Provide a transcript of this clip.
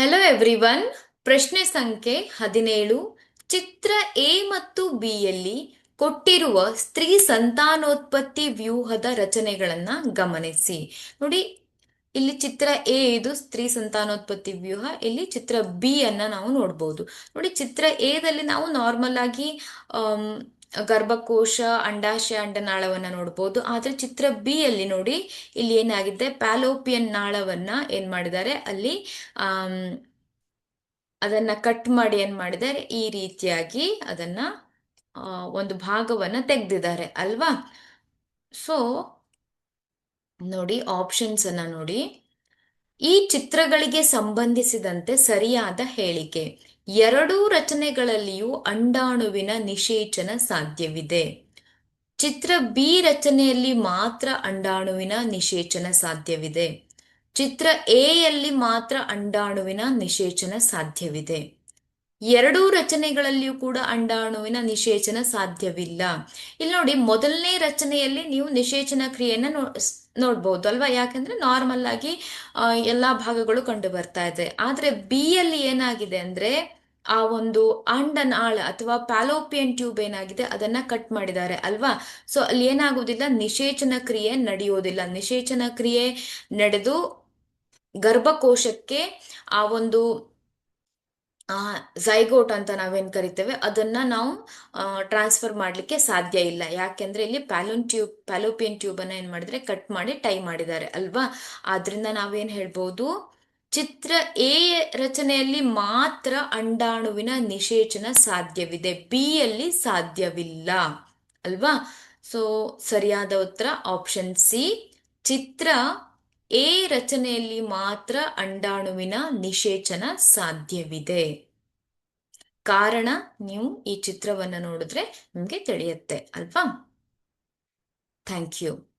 Hello everyone ಪ್ರಶ್ನೆ ಸಂಖ್ಯೆ ಹದಿನೇಳು. ಚಿತ್ರ ಎ ಮತ್ತು ಬಿ ಯಲ್ಲಿ ಕೊಟ್ಟಿರುವ ಸ್ತ್ರೀ ಸಂತಾನೋತ್ಪತ್ತಿ ವ್ಯೂಹದ ರಚನೆಗಳನ್ನ ಗಮನಿಸಿ. ನೋಡಿ, ಇಲ್ಲಿ ಚಿತ್ರ ಎ ಇದು ಸ್ತ್ರೀ ಸಂತಾನೋತ್ಪತ್ತಿ ವ್ಯೂಹ. ಇಲ್ಲಿ ಚಿತ್ರ ಬಿ ಅನ್ನ ನಾವು ನೋಡ್ಬೋದು. ನೋಡಿ, ಚಿತ್ರ ಎದಲ್ಲಿ ನಾವು ನಾರ್ಮಲ್ ಆಗಿ ಗರ್ಭಕೋಶ ಅಂಡಾಶಯ ಅಂಡನಾಳವನ್ನ ನೋಡ್ಬೋದು. ಆದ್ರೆ ಚಿತ್ರ ಬಿ ಅಲ್ಲಿ ನೋಡಿ ಇಲ್ಲಿ ಏನಾಗಿದೆ? ಪ್ಯಾಲೋಪಿಯನ್ ನಾಳವನ್ನ ಏನ್ ಮಾಡಿದ್ದಾರೆ? ಅಲ್ಲಿ ಅದನ್ನು ಕಟ್ ಮಾಡಿ ಏನ್ ಮಾಡಿದ್ದಾರೆ? ಈ ರೀತಿಯಾಗಿ ಅದನ್ನ ಒಂದು ಭಾಗವನ್ನ ತೆಗೆದಿದ್ದಾರೆ ಅಲ್ವಾ? ಸೊ ನೋಡಿ ಆಪ್ಷನ್ಸ್ ಅನ್ನ ನೋಡಿ. ಈ ಚಿತ್ರಗಳಿಗೆ ಸಂಬಂಧಿಸಿದಂತೆ ಸರಿಯಾದ ಹೇಳಿಕೆ. ಎರಡೂ ರಚನೆಗಳಲ್ಲಿಯೂ ಅಂಡಾಣುವಿನ ನಿಷೇಚನ ಸಾಧ್ಯವಿದೆ. ಚಿತ್ರ ಬಿ ರಚನೆಯಲ್ಲಿ ಮಾತ್ರ ಅಂಡಾಣುವಿನ ನಿಷೇಚನ ಸಾಧ್ಯವಿದೆ. ಚಿತ್ರ ಎ ಯಲ್ಲಿ ಮಾತ್ರ ಅಂಡಾಣುವಿನ ನಿಷೇಚನ ಸಾಧ್ಯವಿದೆ. ಎರಡೂ ರಚನೆಗಳಲ್ಲಿಯೂ ಕೂಡ ಅಂಡಾಣುವಿನ ನಿಷೇಚನ ಸಾಧ್ಯವಿಲ್ಲ. ಇಲ್ಲಿ ನೋಡಿ, ಮೊದಲನೇ ರಚನೆಯಲ್ಲಿ ನೀವು ನಿಷೇಚನ ಕ್ರಿಯೆಯನ್ನ ನೋಡ್ಬೋದು ಅಲ್ವಾ? ಯಾಕಂದ್ರೆ ನಾರ್ಮಲ್ ಆಗಿ ಎಲ್ಲಾ ಭಾಗಗಳು ಕಂಡು ಬರ್ತಾ ಇದೆ. ಆದ್ರೆ ಬಿ ಯಲ್ಲಿ ಏನಾಗಿದೆ ಅಂದ್ರೆ ಆ ಒಂದು ಅಂಡನಾಳ ಅಥವಾ ಪ್ಯಾಲೋಪಿಯನ್ ಟ್ಯೂಬ್ ಏನಾಗಿದೆ, ಅದನ್ನ ಕಟ್ ಮಾಡಿದ್ದಾರೆ ಅಲ್ವಾ? ಸೊ ಅಲ್ಲಿ ಏನಾಗುವುದಿಲ್ಲ, ನಿಷೇಚನ ಕ್ರಿಯೆ ನಡೆಯೋದಿಲ್ಲ ನಿಷೇಚನ ಕ್ರಿಯೆ ನಡೆದು ಗರ್ಭಕೋಶಕ್ಕೆ ಆ ಒಂದು, ಆ ಝೈಗೋಟ್ ಅಂತ ನಾವೇನ್ ಕರಿತೇವೆ, ಅದನ್ನ ನಾವು ಟ್ರಾನ್ಸ್ಫರ್ ಮಾಡ್ಲಿಕ್ಕೆ ಸಾಧ್ಯ ಇಲ್ಲ. ಯಾಕೆಂದ್ರೆ ಇಲ್ಲಿ ಪ್ಯಾಲೋನ್ ಟ್ಯೂಬ್, ಪ್ಯಾಲೋಪಿಯನ್ ಟ್ಯೂಬ್ ಅನ್ನ ಏನ್ ಮಾಡಿದ್ರೆ ಕಟ್ ಮಾಡಿ ಟೈ ಮಾಡಿದ್ದಾರೆ ಅಲ್ವಾ? ಆದ್ರಿಂದ ನಾವೇನ್ ಹೇಳ್ಬೋದು ಚಿತ್ರ ಎ ರಚನೆಯಲ್ಲಿ ಮಾತ್ರ ಅಂಡಾಣುವಿನ ನಿಷೇಚನ ಸಾಧ್ಯವಿದೆ. ಬಿ ಯಲ್ಲಿ ಸಾಧ್ಯವಿಲ್ಲ. ಅಲ್ವಾ? ಸೊ ಸರಿಯಾದ ಉತ್ತರ ಆಪ್ಷನ್ ಸಿ ಚಿತ್ರ ಎ ರಚನೆಯಲ್ಲಿ ಮಾತ್ರ ಅಂಡಾಣುವಿನ ನಿಷೇಚನ ಸಾಧ್ಯವಿದೆ. ಕಾರಣ ನೀವು ಈ ಚಿತ್ರವನ್ನು ನೋಡಿದ್ರೆ ನಿಮ್ಗೆ ತಿಳಿಯುತ್ತೆ. ಅಲ್ವಾ? Thank you